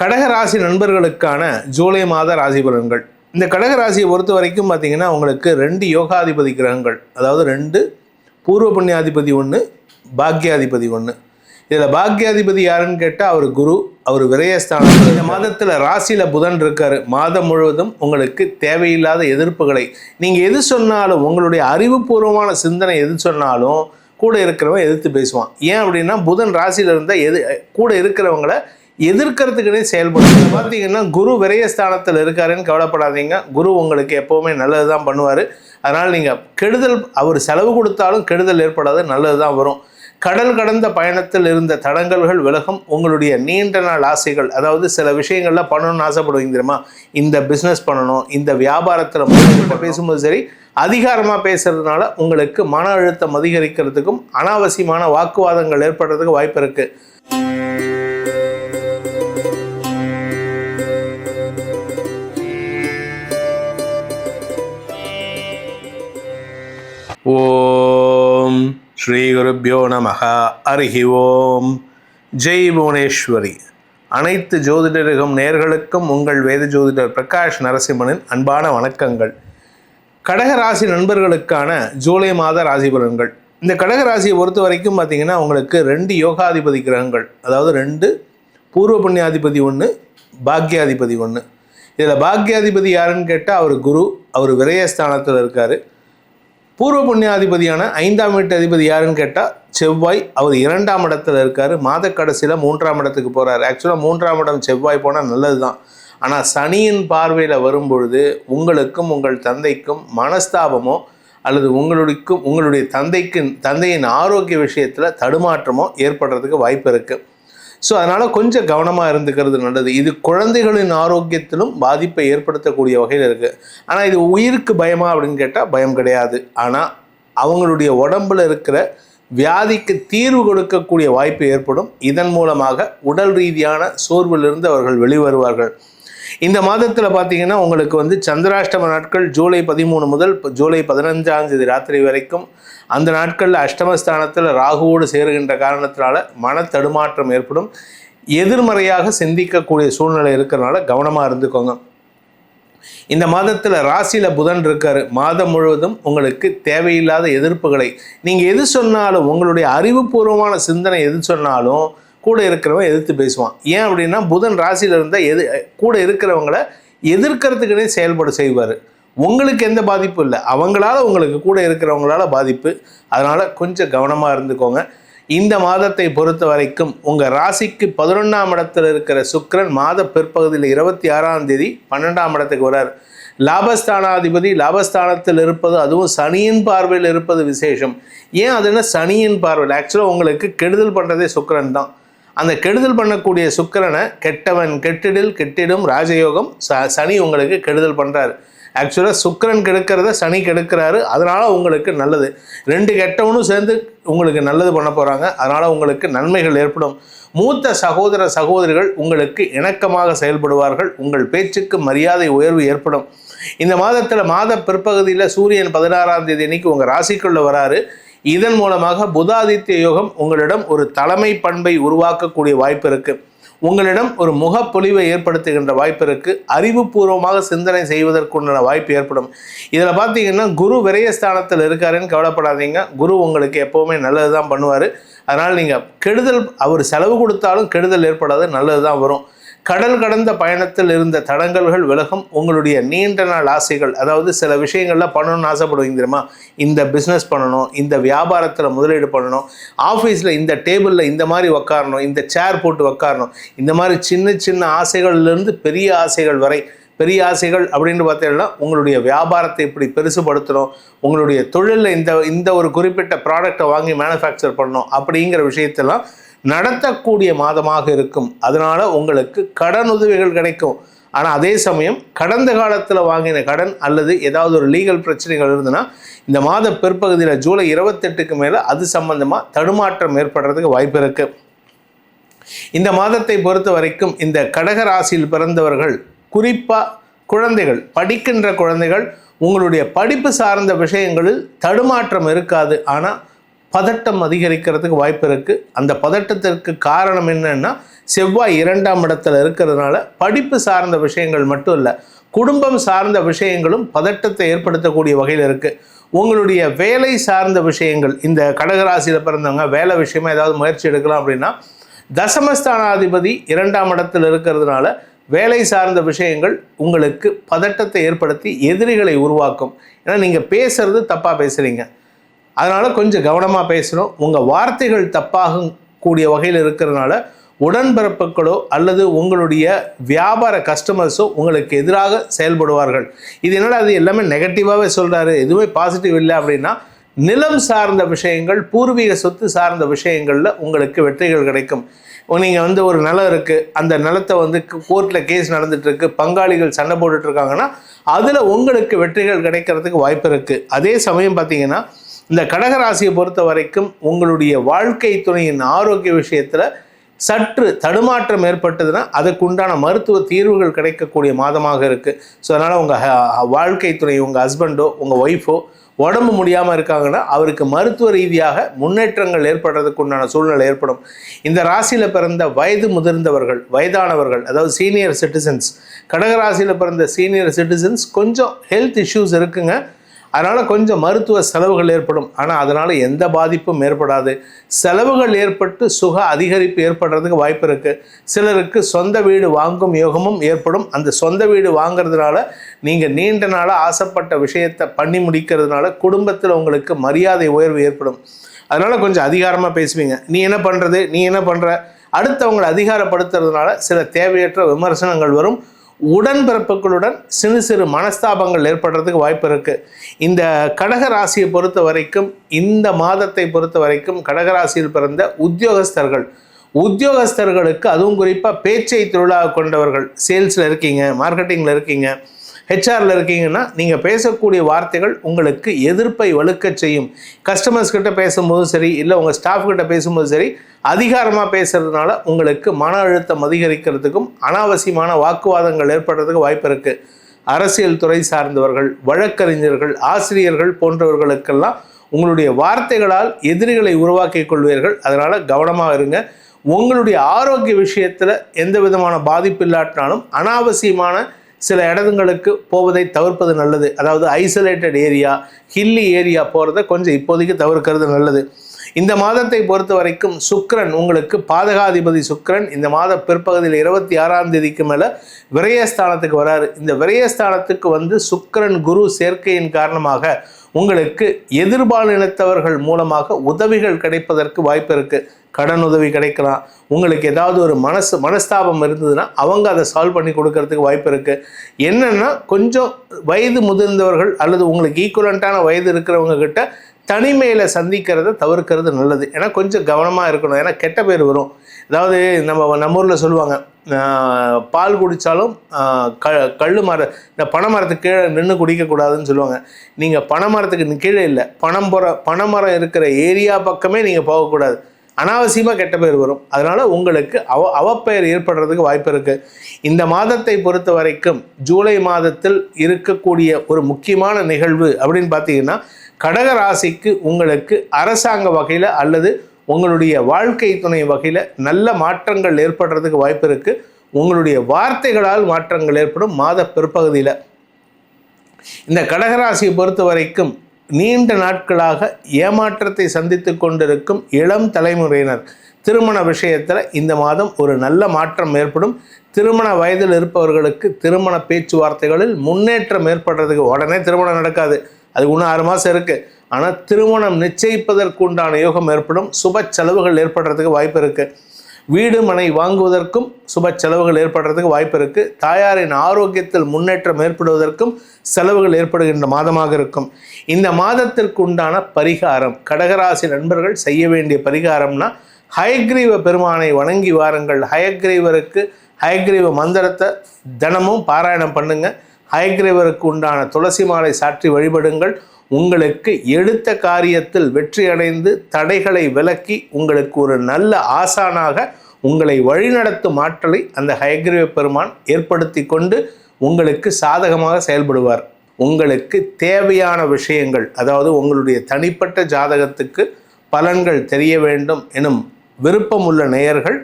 கடக ராசி நண்பர்களுக்கான ஜூலை மாத ராசி பலன்கள். இந்த கடக ராசியை பொறுத்த வரைக்கும் பார்த்தீங்கன்னா உங்களுக்கு ரெண்டு யோகாதிபதி கிரகங்கள். அதாவது ரெண்டு பூர்வ புண்ணியாதிபதி ஒன்று பாக்யாதிபதி ஒன்று இதில் பாக்யாதிபதி யாருன்னு கேட்டால் அவர் குரு அவர் விரயஸ்தானம். இந்த மாதத்தில் ராசியில் புதன் இருக்கார். மாதம் முழுவதும் உங்களுக்கு தேவையில்லாத எதிர்ப்புகளை. நீங்கள் எது சொன்னாலும் உங்களுடைய அறிவுபூர்வமான சிந்தனை எது சொன்னாலும் கூட இருக்கிறவன் எதிர்த்து பேசுவான். ஏன் அப்படின்னா புதன் ராசியில் இருந்தால் எது கூட இருக்கிறவங்கள எதிர்க்கிறதுக்குனே செயல்படும் பார்த்தீங்கன்னா குரு விரயஸ்தானத்தில் இருக்காருன்னு கவலைப்படாதீங்க. குரு உங்களுக்கு எப்போவுமே நல்லது தான் பண்ணுவார். அதனால் நீங்கள் கெடுதல் அவர் செலவு கொடுத்தாலும் கெடுதல் ஏற்படாது நல்லது தான் வரும். கடல் கடந்த பயணத்தில் இருந்த தடங்கல்கள் விலகும். உங்களுடைய நீண்ட நாள் ஆசைகள் அதாவது சில விஷயங்கள்ல பண்ணணும்னு ஆசைப்படுவீங்க தெரியுமா? இந்த பிஸ்னஸ் பண்ணணும் இந்த வியாபாரத்தில் முதல்கிட்ட பேசும்போது சரி அதிகாரமாக பேசுறதுனால உங்களுக்கு மன அழுத்தம் அதிகரிக்கிறதுக்கும் அனாவசியமான வாக்குவாதங்கள் ஏற்படுறதுக்கு வாய்ப்பு இருக்குது ஸ்ரீகுருப்போ ஸ்ரீ அருகி ஓம். ஜெய் புவனேஸ்வரி. அனைத்து ஜோதிடர்களும் நேர்களுக்கும் உங்கள் வேத ஜோதிடர் பிரகாஷ் நரசிம்மனின் அன்பான வணக்கங்கள். கடக ராசி நண்பர்களுக்கான ஜூலை மாத ராசி பலன்கள். இந்த கடக ராசியை பொறுத்த வரைக்கும் பார்த்தீங்கன்னா உங்களுக்கு ரெண்டு யோகாதிபதி கிரகங்கள். அதாவது ரெண்டு பூர்வ புண்ணியாதிபதி ஒன்று பாக்யாதிபதி ஒன்று இதில் பாக்யாதிபதி யாருன்னு கேட்டால் அவர் குரு அவர் விரயஸ்தானத்தில் இருக்கார். பூர்வ புண்ணியாதிபதியான ஐந்தாம் வீட்டு அதிபதி யாருன்னு கேட்டால் செவ்வாய் அவர் இரண்டாம் இடத்துல இருக்கார். மாத கடைசியில் மூன்றாம் இடத்துக்கு போகிறார் ஆக்சுவலாக மூன்றாம் இடம் செவ்வாய் போனால் நல்லது தான் ஆனால் சனியின் பார்வையில் வரும்பொழுது உங்களுக்கும் உங்கள் தந்தைக்கும் மனஸ்தாபமோ அல்லது உங்களுக்கும் உங்களுடைய தந்தைக்கு தந்தையின் ஆரோக்கிய விஷயத்தில் தடுமாற்றமோ ஏற்படுறதுக்கு வாய்ப்பு இருக்குது ஸோ அதனால் கொஞ்சம் கவனமாக இருந்துக்கிறது நல்லது. இது குழந்தைகளின் ஆரோக்கியத்திலும் பாதிப்பை ஏற்படுத்தக்கூடிய வகையில் இருக்குது ஆனால் இது உயிருக்கு பயமா அப்படின்னு கேட்டால் பயம் கிடையாது. ஆனால் அவங்களுடைய உடம்புல இருக்கிற வியாதிக்கு தீர்வு கொடுக்கக்கூடிய வாய்ப்பு ஏற்படும். இதன் மூலமாக உடல் ரீதியான சோர்விலிருந்து அவர்கள் வெளிவருவார்கள். இந்த மாதத்தில் பார்த்தீங்கன்னா உங்களுக்கு வந்து சந்திராஷ்டம நாட்கள் ஜூலை பதிமூணு முதல் ஜூலை பதினஞ்சாம் தேதி ராத்திரி வரைக்கும். அந்த நாட்களில் அஷ்டமஸ்தானத்தில் ராகுவோடு சேருகின்ற காரணத்தினால மன தடுமாற்றம் ஏற்படும். எதிர்மறையாக சிந்திக்கக்கூடிய சூழ்நிலை இருக்கிறனால கவனமாக இருந்துக்கோங்க. இந்த மாதத்தில் ராசியில் புதன் இருக்காரு. மாதம் முழுவதும் உங்களுக்கு தேவையில்லாத எதிர்ப்புகளை நீங்கள் எது சொன்னாலும் உங்களுடைய அறிவுபூர்வமான சிந்தனை எது சொன்னாலும் கூட இருக்கிறவன் எதிர்த்து பேசுவான். ஏன் அப்படின்னா புதன் ராசியில் இருந்தால் எது கூட இருக்கிறவங்கள எதிர்க்கிறதுக்குனே செயல்பட செய்வார். உங்களுக்கு எந்த பாதிப்பும் இல்லை. அவங்களால உங்களுக்கு கூட இருக்கிறவங்களால பாதிப்பு. அதனால் கொஞ்சம் கவனமாக இருந்துக்கோங்க. இந்த மாதத்தை பொறுத்த வரைக்கும் உங்கள் ராசிக்கு பதினொன்றாம் இடத்தில் இருக்கிற சுக்கரன் மாத பிற்பகுதியில் இருபத்தி ஆறாம் தேதி பன்னெண்டாம் இடத்துக்கு வரார். லாபஸ்தானாதிபதி லாபஸ்தானத்தில் இருப்பது அதுவும் சனியின் பார்வையில் இருப்பது விசேஷம். ஏன் அதுன்னா சனியின் பார்வையில் ஆக்சுவலாக உங்களுக்கு கெடுதல் பண்ணுறதே சுக்கரன் தான். அந்த கெடுதல் பண்ணக்கூடிய சுக்கரனை கெட்டவன் கெட்டிடில் கெட்டிடும் ராஜயோகம் ச சனி உங்களுக்கு கெடுதல் பண்ணுறாரு ஆக்சுவலாக சுக்கரன் கெடுக்கிறத சனி கெடுக்கிறாரு. அதனால் உங்களுக்கு நல்லது. ரெண்டு கெட்டவனும் சேர்ந்து உங்களுக்கு நல்லது பண்ண போகிறாங்க அதனால் உங்களுக்கு நன்மைகள் ஏற்படும். மூத்த சகோதர சகோதரிகள் உங்களுக்கு இணக்கமாக செயல்படுவார்கள். உங்கள் பேச்சுக்கு மரியாதை உயர்வு ஏற்படும். இந்த மாதத்தில் மாத பிற்பகுதியில் சூரியன் பதினாறாம் தேதி அன்னைக்கு உங்கள் ராசிக்குள்ளே வராரு. இதன் மூலமாக புதாதித்ய யோகம் உங்களிடம் ஒரு தலைமை பண்பை உருவாக்கக்கூடிய வாய்ப்பு இருக்கு. உங்களிடம் ஒரு முகப்பொலிவை ஏற்படுத்துகின்ற வாய்ப்பு இருக்கு. அறிவுபூர்வமாக சிந்தனை செய்வதற்குண்டான வாய்ப்பு ஏற்படும். இதில் பார்த்தீங்கன்னா குரு விரயஸ்தானத்தில் இருக்காருன்னு கவலைப்படாதீங்க. குரு உங்களுக்கு எப்போவுமே நல்லது தான் பண்ணுவார். அதனால் நீங்கள் கெடுதல் அவர் செலவு கொடுத்தாலும் கெடுதல் ஏற்படாது நல்லது தான் வரும். கடல் கடந்த பயணத்தில் இருந்த தடங்கல்கள் விலகும் உங்களுடைய நீண்ட நாள் ஆசைகள். அதாவது சில விஷயங்கள்லாம் பண்ணணும்னு ஆசைப்படுவீங்க தெரியுமா? இந்த பிஸ்னஸ் பண்ணணும் இந்த வியாபாரத்தில் முதலீடு பண்ணணும் ஆஃபீஸில் இந்த டேபிளில் இந்த மாதிரி உக்காரணும் இந்த சேர் போட்டு உக்காரணும். இந்த மாதிரி சின்ன சின்ன ஆசைகள்லேருந்து பெரிய ஆசைகள் வரை பெரிய ஆசைகள் அப்படின்னு பார்த்தீங்கன்னா உங்களுடைய வியாபாரத்தை இப்படி பெருசுபடுத்தணும் உங்களுடைய தொழிலில் இந்த இந்த ஒரு குறிப்பிட்ட ப்ராடக்டை வாங்கி மேனுஃபேக்சர் பண்ணணும் அப்படிங்கிற விஷயத்தெல்லாம் நடத்தக்கூடிய மாதமாக இருக்கும். அதனால் உங்களுக்கு கடன் உதவிகள் கிடைக்கும். ஆனால் அதே சமயம் கடந்த காலத்தில் வாங்கின கடன் அல்லது ஏதாவது ஒரு லீகல் பிரச்சனைகள் இருந்ததுன்னா இந்த மாத பிற்பகுதியில் ஜூலை இருபத்தெட்டுக்கு மேலே அது சம்பந்தமாக தடுமாற்றம் ஏற்படுறதுக்கு வாய்ப்பு இருக்குது இந்த மாதத்தை பொறுத்த வரைக்கும் இந்த கடக ராசியில் பிறந்தவர்கள் குறிப்பாக குழந்தைகள் படிக்கின்ற குழந்தைகள் உங்களுடைய படிப்பு சார்ந்த விஷயங்களில் தடுமாற்றம் இருக்காது. ஆனால் பதட்டம் அதிகரிக்கிறதுக்கு வாய்ப்பு இருக்குது அந்த பதட்டத்திற்கு காரணம் என்னென்னா செவ்வாய் இரண்டாம் இடத்துல இருக்கிறதுனால படிப்பு சார்ந்த விஷயங்கள் மட்டும் இல்லை குடும்பம் சார்ந்த விஷயங்களும் பதட்டத்தை ஏற்படுத்தக்கூடிய வகையில் இருக்குது உங்களுடைய வேலை சார்ந்த விஷயங்கள் இந்த கடகராசியில் பிறந்தவங்க வேலை விஷயமா ஏதாவது முயற்சி எடுக்கலாம் அப்படின்னா தசமஸ்தானாதிபதி இரண்டாம் இடத்தில் இருக்கிறதுனால வேலை சார்ந்த விஷயங்கள் உங்களுக்கு பதட்டத்தை ஏற்படுத்தி எதிரிகளை உருவாக்கும். ஏன்னா நீங்கள் பேசுறது தப்பாக பேசுகிறீங்க அதனால் கொஞ்சம் கவனமாக பேசணும். உங்கள் வார்த்தைகள் தப்பாக கூடிய வகையில் இருக்கிறதுனால உடன்பிறப்புகளோ அல்லது உங்களுடைய வியாபார கஸ்டமர்ஸோ உங்களுக்கு எதிராக செயல்படுவார்கள். இது என்னடா அது எல்லாமே நெகட்டிவாகவே சொல்கிறாரு எதுவுமே பாசிட்டிவ் இல்லை அப்படின்னா நிலம் சார்ந்த விஷயங்கள் பூர்வீக சொத்து சார்ந்த விஷயங்களில் உங்களுக்கு வெற்றிகள் கிடைக்கும். நீங்கள் வந்து ஒரு நிலம் இருக்குது அந்த நிலத்தை வந்து கோர்ட்டில் கேஸ் நடந்துகிட்ருக்கு பங்காளிகள் சண்டை போட்டுட்ருக்காங்கன்னா அதில் உங்களுக்கு வெற்றிகள் கிடைக்கிறதுக்கு வாய்ப்பு இருக்குது அதே சமயம் பார்த்தீங்கன்னா இந்த கடகராசியை பொறுத்த வரைக்கும் உங்களுடைய வாழ்க்கை துணையின் ஆரோக்கிய விஷயத்தில் சற்று தடுமாற்றம் ஏற்பட்டதுன்னா அதுக்குண்டான மருத்துவ தீர்வுகள் கிடைக்கக்கூடிய மாதமாக இருக்குது ஸோ அதனால் உங்கள் வாழ்க்கை துணை உங்கள் ஹஸ்பண்டோ உங்கள் ஒய்ஃபோ உடம்பு முடியாமல் இருக்காங்கன்னா அவருக்கு மருத்துவ ரீதியாக முன்னேற்றங்கள் ஏற்படுறதுக்கு உண்டான சூழ்நிலை ஏற்படும். இந்த ராசியில் பிறந்த வயது முதிர்ந்தவர்கள் வயதானவர்கள் அதாவது சீனியர் சிட்டிசன்ஸ் கடகராசியில் பிறந்த சீனியர் சிட்டிசன்ஸ் கொஞ்சம் ஹெல்த் இஷ்யூஸ் இருக்குங்க. அதனால் கொஞ்சம் மருத்துவ செலவுகள் ஏற்படும். ஆனால் அதனால் எந்த பாதிப்பும் ஏற்படாது. செலவுகள் ஏற்பட்டு சுக அதிகரிப்பு ஏற்படுறதுக்கு வாய்ப்பு இருக்குது சிலருக்கு சொந்த வீடு வாங்கும் யோகமும் ஏற்படும். அந்த சொந்த வீடு வாங்கிறதுனால நீங்கள் நீண்ட நாளாக ஆசைப்பட்ட விஷயத்தை பண்ணி முடிக்கிறதுனால குடும்பத்தில் உங்களுக்கு மரியாதை உயர்வு ஏற்படும். அதனால் கொஞ்சம் அதிகாரமாக பேசுவீங்க. நீ என்ன பண்ணுறது நீ என்ன பண்ணுற அடுத்தவங்களை அதிகாரப்படுத்துறதுனால சில தேவையற்ற விமர்சனங்கள் வரும். உடன்பிறப்புகளுடன் சிறு சிறு மனஸ்தாபங்கள் ஏற்படுறதுக்கு வாய்ப்பு இருக்குது இந்த கடக ராசியை பொறுத்த வரைக்கும் இந்த மாதத்தை பொறுத்த வரைக்கும் கடகராசியில் பிறந்த உத்தியோகஸ்தர்கள் உத்தியோகஸ்தர்களுக்கு அதுவும் குறிப்பாக பேச்சை தொழிலாக கொண்டவர்கள் சேல்ஸில் இருக்கீங்க மார்க்கெட்டிங்கில் இருக்கீங்க ஹெச்ஆரில் இருக்கீங்கன்னா நீங்கள் பேசக்கூடிய வார்த்தைகள் உங்களுக்கு எதிர்ப்பை வலுக்க செய்யும். கஸ்டமர்ஸ் கிட்ட பேசும்போதும் சரி இல்லை உங்கள் ஸ்டாஃப் கிட்ட பேசும்போதும் சரி அதிகாரமாக பேசுறதுனால உங்களுக்கு மன அழுத்தம் அதிகரிக்கிறதுக்கும் அனாவசியமான வாக்குவாதங்கள் ஏற்படுறதுக்கு வாய்ப்பு இருக்குது அரசியல் துறை சார்ந்தவர்கள் வழக்கறிஞர்கள் ஆசிரியர்கள் போன்றவர்களுக்கெல்லாம் உங்களுடைய வார்த்தைகளால் எதிரிகளை உருவாக்கி கொள்வீர்கள். அதனால் கவனமாக இருங்க. உங்களுடைய ஆரோக்கிய விஷயத்தில் எந்த விதமான பாதிப்பு இல்லாட்டினாலும் அனாவசியமான சில இடங்களுக்கு போவதை தவிர்ப்பது நல்லது. அதாவது ஐசோலேட்டட் ஏரியா ஹில்லி ஏரியா போகிறத கொஞ்சம் இப்போதைக்கு தவிர்க்கிறது நல்லது. இந்த மாதத்தை பொறுத்த வரைக்கும் சுக்கரன் உங்களுக்கு பாதகாதிபதி சுக்கரன் இந்த மாத பிற்பகுதியில் இருபத்தி ஆறாம் தேதிக்கு மேலே விரயஸ்தானத்துக்கு வராரு. இந்த விரயஸ்தானத்துக்கு வந்து சுக்கரன் குரு சேர்க்கையின் காரணமாக உங்களுக்கு எதிர்பாலினத்தவர்கள் மூலமாக உதவிகள் கிடைப்பதற்கு வாய்ப்பு இருக்குது கடன் உதவி கிடைக்கலாம். உங்களுக்கு ஏதாவது ஒரு மனசு மனஸ்தாபம் இருந்ததுன்னா அவங்க அதை சால்வ் பண்ணி கொடுக்கறதுக்கு வாய்ப்பு இருக்குது என்னென்னா கொஞ்சம் வயது முதிர்ந்தவர்கள் அல்லது உங்களுக்கு ஈக்குவலண்ட்டான வயது இருக்கிறவங்க கிட்ட தனிமையில் சந்திக்கிறத தவிர்க்கிறது நல்லது. ஏன்னா கொஞ்சம் கவனமாக இருக்கணும். ஏன்னா கெட்ட பேர் வரும். அதாவது நம்ம நம்ம ஊரில் சொல்லுவாங்க பால் குடித்தாலும் க கல் மர இந்த பனை மரத்துக்கு கீழே நின்று குடிக்கக்கூடாதுன்னு சொல்லுவாங்க. நீங்கள் பனை மரத்துக்கு கீழே இல்லை பணம் போகிற பனை மரம் இருக்கிற ஏரியா பக்கமே நீங்கள் போகக்கூடாது. அனாவசியமாக கெட்ட பேர் வரும். அதனால் உங்களுக்கு அவ அவப்பெயர் ஏற்படுறதுக்கு வாய்ப்பு இருக்குது இந்த மாதத்தை பொறுத்த வரைக்கும் ஜூலை மாதத்தில் இருக்கக்கூடிய ஒரு முக்கியமான நிகழ்வு அப்படின்னு பார்த்தீங்கன்னா கடக ராசிக்கு உங்களுக்கு அரசாங்க வகையில் அல்லது உங்களுடைய வாழ்க்கை துணை வகையில் நல்ல மாற்றங்கள் ஏற்படுறதுக்கு வாய்ப்பு இருக்குது உங்களுடைய வார்த்தைகளால் மாற்றங்கள் ஏற்படும் மாத பிற்பகுதியில். இந்த கடகராசியை பொறுத்த வரைக்கும் நீண்ட நாட்களாக ஏமாற்றத்தை சந்தித்து கொண்டிருக்கும் இளம் தலைமுறையினர். திருமண விஷயத்தில் இந்த மாதம் ஒரு நல்ல மாற்றம் ஏற்படும். திருமண வயதில் இருப்பவர்களுக்கு திருமண பேச்சுவார்த்தைகளில் முன்னேற்றம் ஏற்படுறதுக்கு உடனே திருமணம் நடக்காது. அது இன்னும் ஆறு மாதம் இருக்குது ஆனால் திருமணம் நிச்சயிப்பதற்கு உண்டான யோகம் ஏற்படும். சுப செலவுகள் ஏற்படுறதுக்கு வாய்ப்பு இருக்குது வீடு மனை வாங்குவதற்கும் சுப செலவுகள் ஏற்படுறதுக்கு வாய்ப்பு இருக்குது தாயாரின் ஆரோக்கியத்தில் முன்னேற்றம் ஏற்படுவதற்கும் செலவுகள் ஏற்படுகின்ற மாதமாக இருக்கும். இந்த மாதத்திற்கு உண்டான பரிகாரம் கடகராசி நண்பர்கள் செய்ய வேண்டிய பரிகாரம்னா ஹயக்ரீவ பெருமானை வணங்கி வாருங்கள். ஹயக்ரீவருக்கு ஹயக்ரீவ மந்திரத்தை தினமும் பாராயணம் பண்ணுங்கள் ஹயக்ரீவருக்கு உண்டான துளசி மாலை சாற்றி வழிபடுங்கள். உங்களுக்கு எடுத்த காரியத்தில் வெற்றியடைந்து தடைகளை விலக்கி உங்களுக்கு ஒரு நல்ல ஆசானாக உங்களை வழிநடத்தும் ஆற்றலை அந்த ஹயக்ரீவ பெருமான் ஏற்படுத்தி கொண்டு உங்களுக்கு சாதகமாக செயல்படுவார். உங்களுக்கு தேவையான விஷயங்கள் அதாவது உங்களுடைய தனிப்பட்ட ஜாதகத்துக்கு பலன்கள் தெரிய வேண்டும் எனும் விருப்பமுள்ள நேயர்கள்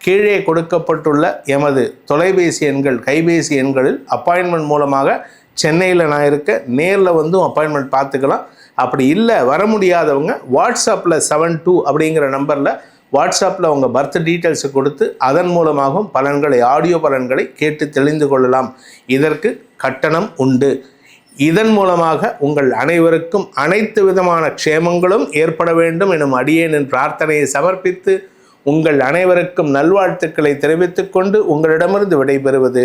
கீழே கொடுக்கப்பட்டுள்ள எமது தொலைபேசி எண்கள் கைபேசி எண்களில் அப்பாயின்மெண்ட் மூலமாக சென்னையில் நான் இருக்க நேரில் வந்தும் அப்பாயின்மெண்ட் பார்த்துக்கலாம். அப்படி இல்லை வர முடியாதவங்க வாட்ஸ்அப்பில் செவன் டூ அப்படிங்கிற நம்பரில் வாட்ஸ்அப்பில் உங்கள் பர்த் டீட்டெயில்ஸை கொடுத்து அதன் மூலமாகவும் பலன்களை ஆடியோ பலன்களை கேட்டு தெளிந்து கொள்ளலாம். இதற்கு கட்டணம் உண்டு. இதன் மூலமாக உங்கள் அனைவருக்கும் அனைத்து விதமான க்ஷேமங்களும் ஏற்பட வேண்டும் எனும் அடியேனின் பிரார்த்தனையை சமர்ப்பித்து உங்கள் அனைவருக்கும் நல்வாழ்த்துக்களை தெரிவித்துக்கொண்டு உங்களிடமிருந்து விடைபெறுவது